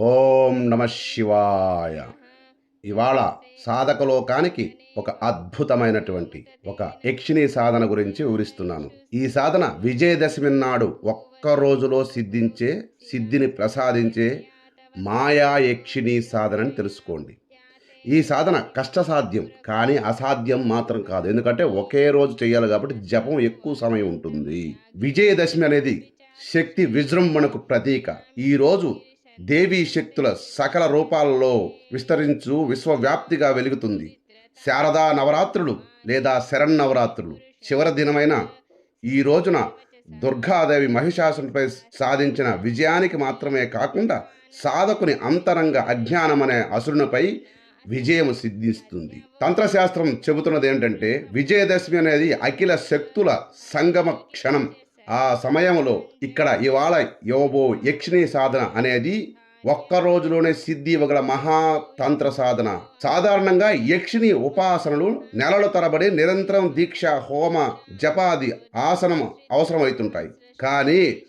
ఓం నమ శివాయ. ఇవాళ సాధకలోకానికి ఒక అద్భుతమైనటువంటి ఒక యక్షిణీ సాధన గురించి వివరిస్తున్నాను. ఈ సాధన విజయదశమి నాడు ఒక్క రోజులో సిద్ధించే సిద్ధిని ప్రసాదించే మాయా యక్షిణీ సాధనని తెలుసుకోండి. ఈ సాధన కష్టసాధ్యం కానీ అసాధ్యం మాత్రం కాదు. ఎందుకంటే ఒకే రోజు చేయాలి కాబట్టి జపం ఎక్కువ సమయం ఉంటుంది. విజయదశమి అనేది శక్తి విజృంభణకు ప్రతీక. ఈరోజు దేవీ శక్తుల సకల రూపాలలో విస్తరించు విశ్వవ్యాప్తిగా వెలుగుతుంది. శారదా నవరాత్రులు లేదా శరన్నవరాత్రులు చివరి దినమైన ఈ రోజున దుర్గాదేవి మహిషాసునిపై సాధించిన విజయానికి మాత్రమే కాకుండా సాధకుని అంతరంగ అజ్ఞానమనే అసురునిపై విజయం సిద్ధిస్తుంది. తంత్రశాస్త్రం చెబుతున్నది ఏంటంటే విజయదశమి అనేది అఖిల శక్తుల సంగమ క్షణం. ఆ సమయంలో ఇక్కడ ఇవాళ యోబో యక్షిణీ సాధన అనేది ఒక్క రోజులోనే సిద్ధి ఇవ్వగల మహాతంత్ర సాధన. సాధారణంగా యక్షిణి ఉపాసనలు నెలల తరబడి నిరంతరం దీక్ష హోమ జపాది ఆసనం అవసరమవుతుంటాయి. కానీ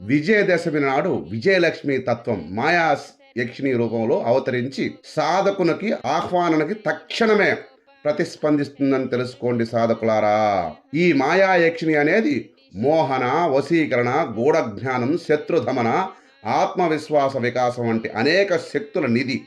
విజయదశమి నాడు విజయలక్ష్మి తత్వం మాయా యక్షిణి రూపంలో అవతరించి సాధకునికి ఆహ్వానానికి తక్షణమే ప్రతిస్పందిస్తుందని తెలుసుకోండి సాధకులారా. ఈ మాయా యక్షిణి అనేది మోహన వశీకరణ గూఢజ్ఞానం శత్రుధమన ఆత్మవిశ్వాస వికాసం వంటి అనేక శక్తుల నిధి.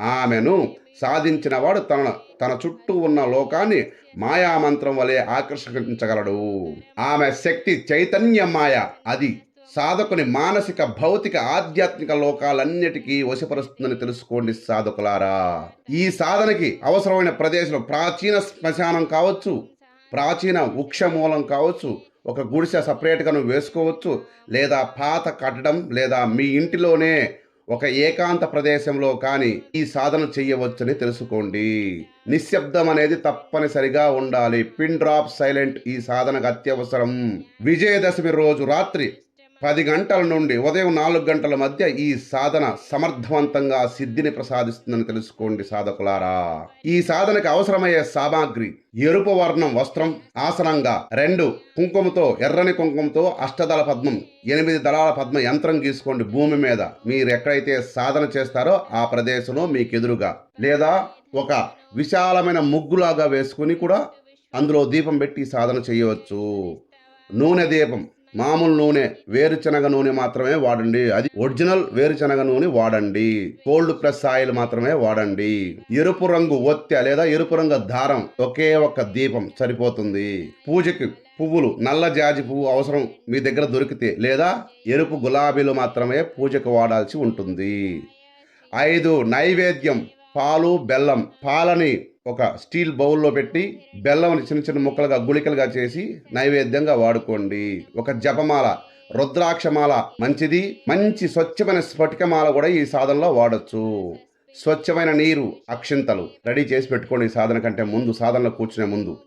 ఆమెను సాధించిన వాడు తన తన చుట్టూ ఉన్న లోకాన్ని మాయామంత్రం వలె ఆకర్షించగలడు. ఆమె శక్తి చైతన్య మాయ అది. సాధకుని మానసిక భౌతిక ఆధ్యాత్మిక లోకాలన్నిటికీ వశపరుస్తుందని తెలుసుకోండి సాధకులారా. ఈ సాధనకి అవసరమైన ప్రదేశం ప్రాచీన శ్మశానం కావచ్చు ప్రాచీన వృక్షమూలం కావచ్చు ఒక గుడిసె సపరేట్గా నువ్వు వేసుకోవచ్చు లేదా పాత కట్టడం లేదా మీ ఇంటిలోనే ఒక ఏకాంత ప్రదేశంలో కానీ ఈ సాధన చెయ్యవచ్చని తెలుసుకోండి. నిశ్శబ్దం అనేది తప్పనిసరిగా ఉండాలి. పిన్ డ్రాప్ సైలెంట్ ఈ సాధనకు అత్యవసరం. విజయదశమి రోజు రాత్రి పది గంటల నుండి ఉదయం నాలుగు గంటల మధ్య ఈ సాధన సమర్థవంతంగా సిద్ధిని ప్రసాదిస్తుందని తెలుసుకోండి సాధకులారా. ఈ సాధనకి అవసరమయ్యే సామాగ్రి ఎరుపు వర్ణం వస్త్రం ఆసనంగా రెండు కుంకుమతో ఎర్రని కుంకుమతో అష్టదళ పద్మం ఎనిమిది దళాల పద్మ యంత్రం గీసుకోండి భూమి మీద. మీరు ఎక్కడైతే సాధన చేస్తారో ఆ ప్రదేశంలో మీకు ఎదురుగా లేదా ఒక విశాలమైన ముగ్గులాగా వేసుకుని కూడా అందులో దీపం పెట్టి సాధన చేయవచ్చు. నూనె దీపం మామూలు నూనె వేరుశనగ నూనె మాత్రమే వాడండి. అది ఒరిజినల్ వేరుశనగ నూనె వాడండి. కోల్డ్ ప్రెస్ ఆయిల్ మాత్రమే వాడండి. ఎరుపు రంగు ఒత్తె లేదా ఎరుపు రంగు దారం ఒకే ఒక్క దీపం సరిపోతుంది. పూజకి పువ్వులు నల్ల జాజి పువ్వు అవసరం మీ దగ్గర దొరికితే లేదా ఎరుపు గులాబీలు మాత్రమే పూజకు వాడాల్సి ఉంటుంది. ఐదు నైవేద్యం పాలు బెల్లం పాలని ఒక స్టీల్ బౌల్లో పెట్టి బెల్లం చిన్న చిన్న ముక్కలుగా గుళికలుగా చేసి నైవేద్యంగా వాడుకోండి. ఒక జపమాల రుద్రాక్షమాల మంచిది. మంచి స్వచ్ఛమైన స్ఫటికమాల కూడా ఈ సాధనలో వాడచ్చు. స్వచ్ఛమైన నీరు అక్షింతలు రెడీ చేసి పెట్టుకోండి ఈ సాధన కంటే ముందు సాధనలో కూర్చునే ముందు.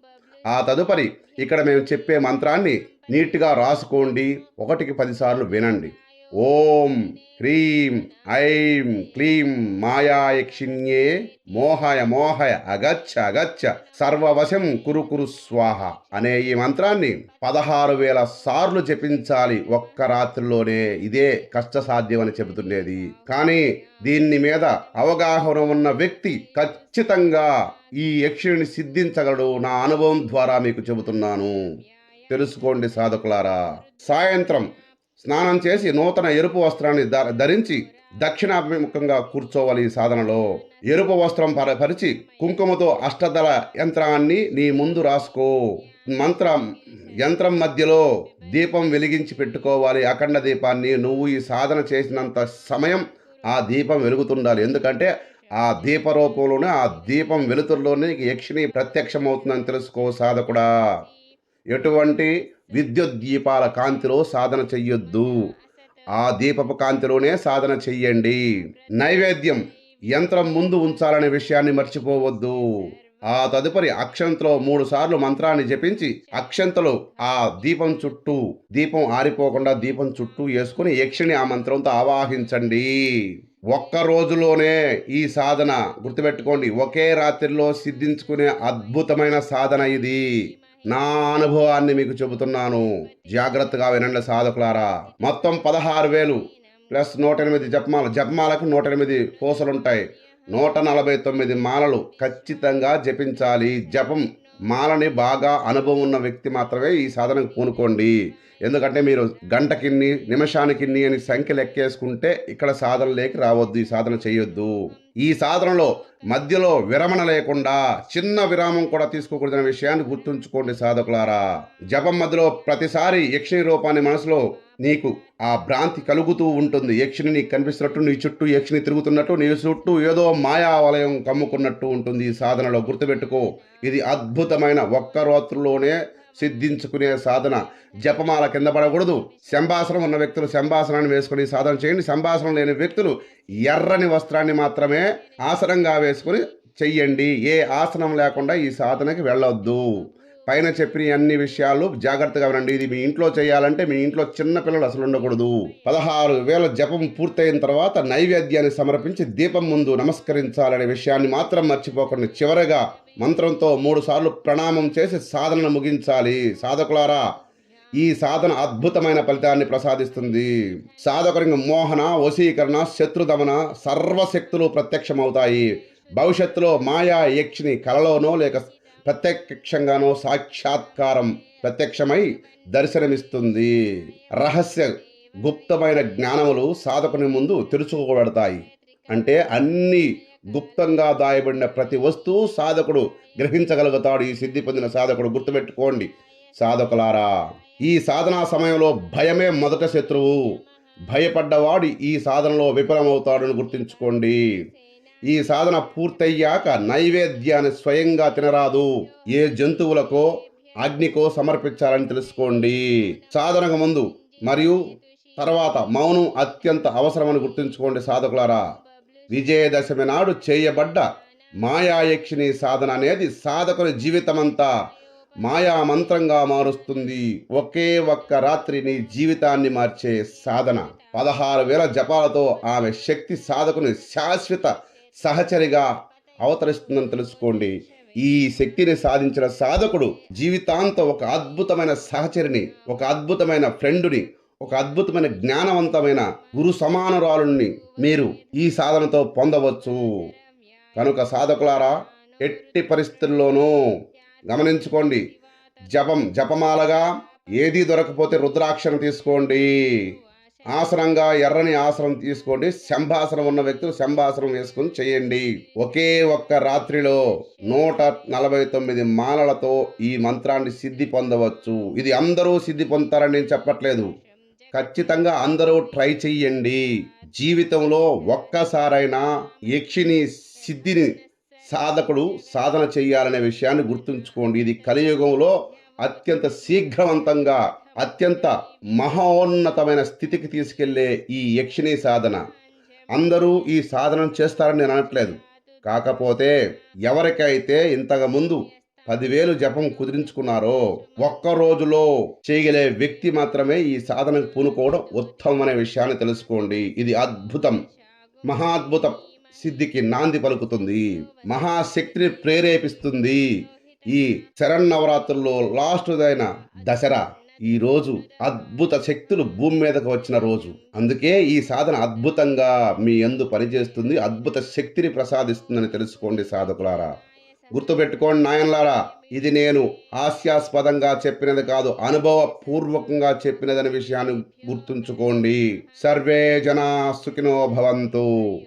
ఆ తదుపరి ఇక్కడ మేము చెప్పే మంత్రాన్ని నీట్గా రాసుకోండి. ఒకటికి పదిసార్లు వినండి. ఓం హ్రీం ఐం క్లీం మాయాయక్షిణ్యే మోహయ మోహయ అగచ్చ అగచ్చ సర్వవశం కురు కురు స్వాహ అనే ఈ మంత్రాన్ని పదహారు వేల సార్లు జపించాలి ఒక్క రాత్రిలోనే. ఇదే కష్టసాధ్యమని చెబుతుండేది కానీ దీన్ని మీద అవగాహన ఉన్న వ్యక్తి ఖచ్చితంగా ఈ యక్షిని సిద్ధించగలడు నా అనుభవం ద్వారా మీకు చెబుతున్నాను. తెలుసుకోండి సాధకులారా. సాయంత్రం స్నానం చేసి నూతన ఎరుపు వస్త్రాన్ని ధరించి దక్షిణాభిముఖంగా కూర్చోవాలి ఈ సాధనలో. ఎరుపు వస్త్రం పర పరిచి కుంకుమతో అష్టదళ యంత్రాన్ని నీ ముందు రాసుకో. మంత్రం యంత్రం మధ్యలో దీపం వెలిగించి పెట్టుకోవాలి. అఖండ దీపాన్ని నువ్వు ఈ సాధన చేసినంత సమయం ఆ దీపం వెలుగుతుండాలి. ఎందుకంటే ఆ దీప రూపంలోనే ఆ దీపం వెలుతురులోనే యక్షిని యక్షిణి ప్రత్యక్షమవుతుందని తెలుసుకో సాధకుడా. ఎటువంటి విద్యుత్ దీపాల కాంతిలో సాధన చెయ్యొద్దు. ఆ దీపపు కాంతిలోనే సాధన చెయ్యండి. నైవేద్యం యంత్రం ముందు ఉంచాలనే విషయాన్ని మర్చిపోవద్దు. ఆ తదుపరి అక్షంతలో మూడు సార్లు మంత్రాన్ని జపించి అక్షంతలో ఆ దీపం చుట్టూ దీపం ఆరిపోకుండా దీపం చుట్టూ వేసుకుని యక్షిని ఆ మంత్రంతో ఆవాహించండి. ఒక్క రోజులోనే ఈ సాధన గుర్తుపెట్టుకోండి. ఒకే రాత్రిలో సిద్ధించుకునే అద్భుతమైన సాధన ఇది. నా అనుభవాన్ని మీకు చెబుతున్నాను. జాగ్రత్తగా వినండి సాధకులారా. మొత్తం పదహారు వేలు ప్లస్ నూట ఎనిమిది జపమాల జపమాలకు నూట ఎనిమిది కోసలుంటాయి నూట నలభై తొమ్మిది మాలలు ఖచ్చితంగా జపించాలి. జపం మాలని బాగా అనుభవం ఉన్న వ్యక్తి మాత్రమే ఈ సాధనకు పూనుకోండి. ఎందుకంటే మీరు గంటకిన్ని నిమిషానికిన్ని అని సంఖ్య లెక్కేసుకుంటే ఇక్కడ సాధనలేకి రావద్దు ఈ సాధన చేయొద్దు. ఈ సాధనలో మధ్యలో విరమణ లేకుండా చిన్న విరామం కూడా తీసుకోకూడదనే విషయాన్ని గుర్తుంచుకోండి సాధకులారా. జపం మధ్యలో ప్రతిసారి యక్షిణి రూపాన్ని మనసులో నీకు ఆ భ్రాంతి కలుగుతూ ఉంటుంది. యక్షిని నీకు కనిపిస్తున్నట్టు నీ చుట్టూ యక్షిని తిరుగుతున్నట్టు నీ చుట్టూ ఏదో మాయా వలయం కమ్ముకున్నట్టు ఉంటుంది ఈ సాధనలో. గుర్తుపెట్టుకో ఇది అద్భుతమైన ఒక్క రాత్రులోనే సిద్ధించుకునే సాధన జపమాల కింద పడకూడదు. శంభాసనం ఉన్న వ్యక్తులు శంభాసనాన్ని వేసుకుని సాధన చేయండి. శంభాసనం లేని వ్యక్తులు ఎర్రని వస్త్రాన్ని మాత్రమే ఆసనంగా వేసుకుని చెయ్యండి. ఏ ఆసనం లేకుండా ఈ సాధనకి వెళ్ళొద్దు. పైన చెప్పిన అన్ని విషయాలు జాగ్రత్తగా వినండి. ఇది మీ ఇంట్లో చేయాలంటే మీ ఇంట్లో చిన్న పిల్లలు అసలు ఉండకూడదు. పదహారు వేల జపం పూర్తయిన తర్వాత నైవేద్యాన్ని సమర్పించి దీపం ముందు నమస్కరించాలనే విషయాన్ని మాత్రం మర్చిపోకండి. చివరగా మంత్రంతో మూడు సార్లు ప్రణామం చేసి సాధనను ముగించాలి. సాధకులారా ఈ సాధన అద్భుతమైన ఫలితాన్ని ప్రసాదిస్తుంది. సాధకునికి మోహన వశీకరణ శత్రుదమన సర్వశక్తులు ప్రత్యక్షమవుతాయి. భవిష్యత్తులో మాయా యక్షిని కలలోనో లేక ప్రత్యక్షంగానో సాక్షాత్కారం ప్రత్యక్షమై దర్శనమిస్తుంది. రహస్య గుప్తమైన జ్ఞానములు సాధకుని ముందు తెరుచుకోబడతాయి అంటే అన్ని గుప్తంగా దాయబడిన ప్రతి వస్తువు సాధకుడు గ్రహించగలుగుతాడు. ఈ సిద్ధి పొందిన సాధకుడు గుర్తుపెట్టుకోండి. సాధకులారా ఈ సాధనా సమయంలో భయమే మొదట శత్రువు. భయపడ్డవాడు ఈ సాధనలో విఫలమవుతాడని గుర్తుంచుకోండి. ఈ సాధన పూర్తయ్యాక నైవేద్యాన్ని స్వయంగా తినరాదు. ఏ జంతువులకో అగ్నికో సమర్పించాలని తెలుసుకోండి. సాధనకు ముందు మరియు తర్వాత మౌనం అత్యంత అవసరమని గుర్తుంచుకోండి సాధకులారా. విజయదశమి నాడు చేయబడ్డ మాయాయక్షిణి సాధన అనేది సాధకుని జీవితమంతా మాయా మంత్రంగా మారుస్తుంది. ఒకే ఒక్క రాత్రి నీ జీవితాన్ని మార్చే సాధన. పదహారు వేల జపాలతో ఆమె శక్తి సాధకుని శాశ్వత సహచరిగా అవతరిస్తుందని తెలుసుకోండి. ఈ శక్తిని సాధించిన సాధకుడు జీవితాంతం ఒక అద్భుతమైన సహచరిని ఒక అద్భుతమైన ఫ్రెండుని ఒక అద్భుతమైన జ్ఞానవంతమైన గురు సమానురాలుని మీరు ఈ సాధనతో పొందవచ్చు. కనుక సాధకులారా ఎట్టి పరిస్థితుల్లోనూ గమనించుకోండి. జపం జపమాలగా ఏదీ దొరకపోతే రుద్రాక్షను తీసుకోండి. ఆసనంగా ఎర్రని ఆసనం తీసుకోండి. శంభాసనం ఉన్న వ్యక్తులు శంభాసనం వేసుకుని చేయండి. ఒకే ఒక్క రాత్రిలో నూట నలభై తొమ్మిది మాలలతో ఈ మంత్రాన్ని సిద్ధి పొందవచ్చు. ఇది అందరూ సిద్ధి పొందుతారని నేను చెప్పట్లేదు. ఖచ్చితంగా అందరూ ట్రై చెయ్యండి. జీవితంలో ఒక్కసారైనా యక్షిని సిద్ధిని సాధకుడు సాధన చేయాలనే విషయాన్ని గుర్తుంచుకోండి. ఇది కలియుగంలో అత్యంత శీఘ్రవంతంగా అత్యంత మహోన్నతమైన స్థితికి తీసుకెళ్ళే ఈ యక్షిణీ సాధన. అందరూ ఈ సాధన చేస్తారని నేను అనట్లేదు. కాకపోతే ఎవరికైతే ఇంతకు ముందు పదివేలు జపం కుదిరించుకున్నారో ఒక్క రోజులో చేయగలే వ్యక్తి మాత్రమే ఈ సాధనకు పూనుకోవడం ఉత్తమం అనే విషయాన్ని తెలుసుకోండి. ఇది అద్భుతం. మహాద్భుతం. సిద్ధికి నాంది పలుకుతుంది. మహాశక్తిని ప్రేరేపిస్తుంది. ఈ శరన్నవరాత్రుల్లో లాస్ట్దైన దసరా ఈ రోజు అద్భుత శక్తులు భూమి మీదకు వచ్చిన రోజు. అందుకే ఈ సాధన అద్భుతంగా మీ ఎందు పనిచేస్తుంది అద్భుత శక్తిని ప్రసాదిస్తుందని తెలుసుకోండి సాధకులారా. గుర్తుపెట్టుకోండి నాయనలారా ఇది నేను హాస్యాస్పదంగా చెప్పినది కాదు అనుభవపూర్వకంగా చెప్పినదనే విషయాన్ని గుర్తుంచుకోండి. సర్వే జనా సుఖినో భవంతు.